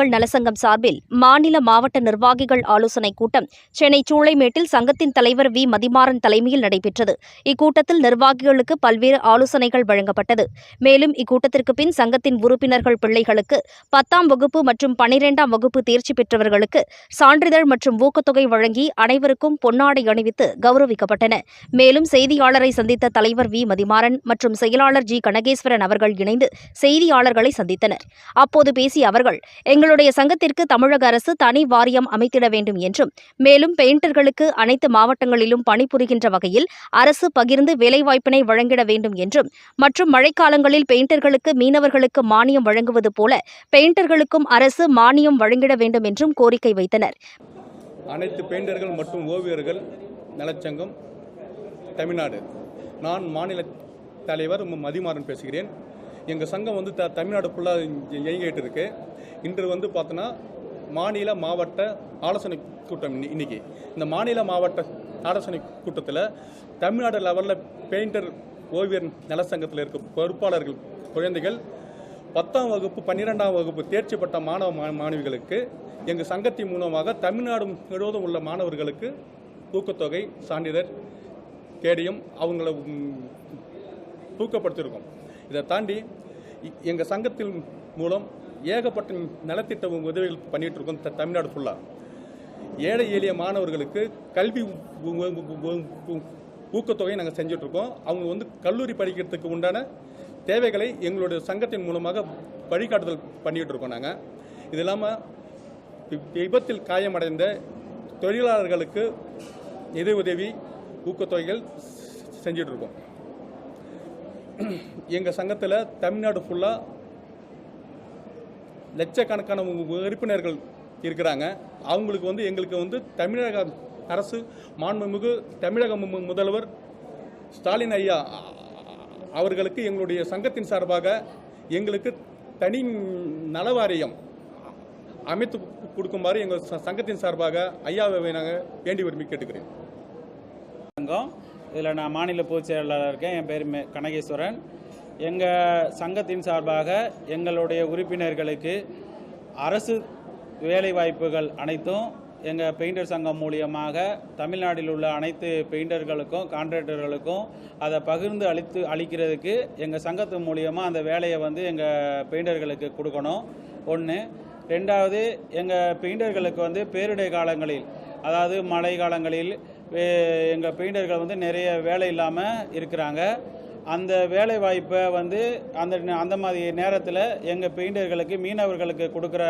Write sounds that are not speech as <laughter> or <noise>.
மக்கள் நலசங்கம் சார்பில் மாநில மாவட்ட நிர்வாகிகள் ஆலோசனைக் கூட்டம். சென்னை சூளைமேட்டில் சங்கத்தின் தலைவர் வி. மதிமாறன் தலைமையில் நடைபெற்றது. இக்கூட்டத்தில் நிர்வாகிகளுக்கு பல்வேறு ஆலோசனைகள் வழங்கப்பட்டது. மேலும் இக்கூட்டத்திற்கு பின் சங்கத்தின் உறுப்பினர்கள் பிள்ளைகளுக்கு பத்தாம் வகுப்பு மற்றும் பனிரெண்டாம் வகுப்பு தேர்ச்சி பெற்றவர்களுக்கு சான்றிதழ் மற்றும் ஊக்கத்தொகை வழங்கி அனைவருக்கும் பொன்னாடை அணிவித்து கௌரவிக்கப்பட்டன. மேலும் செய்தியாளரை சந்தித்த தலைவர் வி. மதிமாறன் மற்றும் செயலாளர் ஜி. கனகேஸ்வரன் அவர்கள் இணைந்து செய்தியாளர்களை சந்தித்தனர். அப்போது பேசிய அவர்கள் எங்கள் தங்களுடைய சங்கத்திற்கு தமிழக அரசு தனி வாரியம் அமைத்திட வேண்டும் என்றும் மேலும் பெயிண்டர்களுக்கு அனைத்து மாவட்டங்களிலும் பணிபுரிகின்ற வகையில் அரசு பகிர்ந்து வேலைவாய்ப்பினை வழங்கிட வேண்டும் என்றும் மற்றும் மழைக்காலங்களில் பெயிண்டர்களுக்கு மீனவர்களுக்கு மானியம் வழங்குவது போல பெயிண்டர்களுக்கும் அரசு மானியம் வழங்கிட வேண்டும் என்றும் கோரிக்கை வைத்தனர். அனைத்து பெயிண்டர்கள் மற்றும் ஓவியர்கள் நலச்சங்கம் தமிழ்நாடு. நான் மாநில தலைவர் மதிமாறன் பேசுகிறேன். எங்கள் சங்கம் வந்து த தமிழ்நாடு ஃபுல்லாக இயங்கிட்டு இருக்கு. இன்று வந்து பார்த்தோன்னா மாநில மாவட்ட ஆலோசனை கூட்டம் இன்னைக்கு. இந்த மாநில மாவட்ட ஆலோசனை கூட்டத்தில் தமிழ்நாடு லெவலில் பெயிண்டர் ஓவியர் நலசங்கத்தில் இருக்க பொறுப்பாளர்கள் குழந்தைகள் பத்தாம் வகுப்பு பன்னிரெண்டாம் வகுப்பு தேர்ச்சி பெற்ற மாணவ மா- மாணவிகளுக்கு எங்கள் சங்கத்தின் மூலமாக தமிழ்நாடு முழுவதும் உள்ள மாணவர்களுக்கு ஊக்கத்தொகை சான்றிதழ் தேடியும் அவங்கள ஊக்கப்படுத்தியிருக்கோம். இதை தாண்டி எங்கள் சங்கத்தின் மூலம் ஏகப்பட்ட நலத்திட்ட உதவிகள் பண்ணிட்டு இருக்கோம் த- தமிழ்நாடு ஃபுல்லாக ஏழை எளிய மாணவர்களுக்கு கல்வி ஊக்கத்தொகையை நாங்கள் செஞ்சிட்ருக்கோம் அவங்க வந்து கல்லூரி படிக்கிறதுக்கு உண்டான தேவைகளை எங்களுடைய சங்கத்தின் மூலமாக வழிகாட்டுதல் பண்ணிகிட்டு இருக்கோம் நாங்கள் இது இல்லாமல் விபத்தில் காயமடைந்த தொழிலாளர்களுக்கு நிதி உதவி ஊக்கத்தொகைகள் செஞ்சிட்ருக்கோம் இருக்கோம் <clears throat> எங்கள் சங்கத்தில் தமிழ்நாடு ஃபுல்லாக லட்சக்கணக்கான உறுப்பினர்கள் இருக்கிறாங்க. அவங்களுக்கு வந்து எங்களுக்கு வந்து தமிழக அரசு மாண்புமிகு தமிழக முதல்வர் ஸ்டாலின் ஐயா அவர்களுக்கு எங்களுடைய சங்கத்தின் சார்பாக எங்களுக்கு தனி நலவாரியம் அமைத்து கொடுக்குமாறு எங்கள் ச- சங்கத்தின் சார்பாக ஐயாவை நாங்கள் வேண்டி விரும்பி கேட்டுக்கிறேன். சங்கம் இதில் நான் மாநில பொதுச் செயலாளர் இருக்கேன். என் பேர் கனகேஸ்வரன். எங்கள் சங்கத்தின் சார்பாக எங்களுடைய உறுப்பினர்களுக்கு அரசு வேலைவாய்ப்புகள் அனைத்தும் எங்கள் பெயிண்டர் சங்கம் மூலியமாக தமிழ்நாட்டில் உள்ள அனைத்து பெயிண்டர்களுக்கும் கான்ட்ராக்டர்களுக்கும் அதை பகிர்ந்து அளித்து அளிக்கிறதுக்கு எங்கள் சங்கத்து மூலியமாக அந்த வேலையை வந்து எங்கள் பெயிண்டர்களுக்கு கொடுக்கணும். ஒன்று ரெண்டாவது எங்கள் பெயிண்டர்களுக்கு வந்து பேரிடை காலங்களில் அதாவது மழை காலங்களில் எங்கள் பெயிண்டர்கள் வந்து நிறைய வேலை இல்லாமல் இருக்கிறாங்க. அந்த வேலை வாய்ப்பை வந்து அந்த அந்த மாதிரி நேரத்தில் எங்கள் பெயிண்டர்களுக்கு மீனவர்களுக்கு கொடுக்குற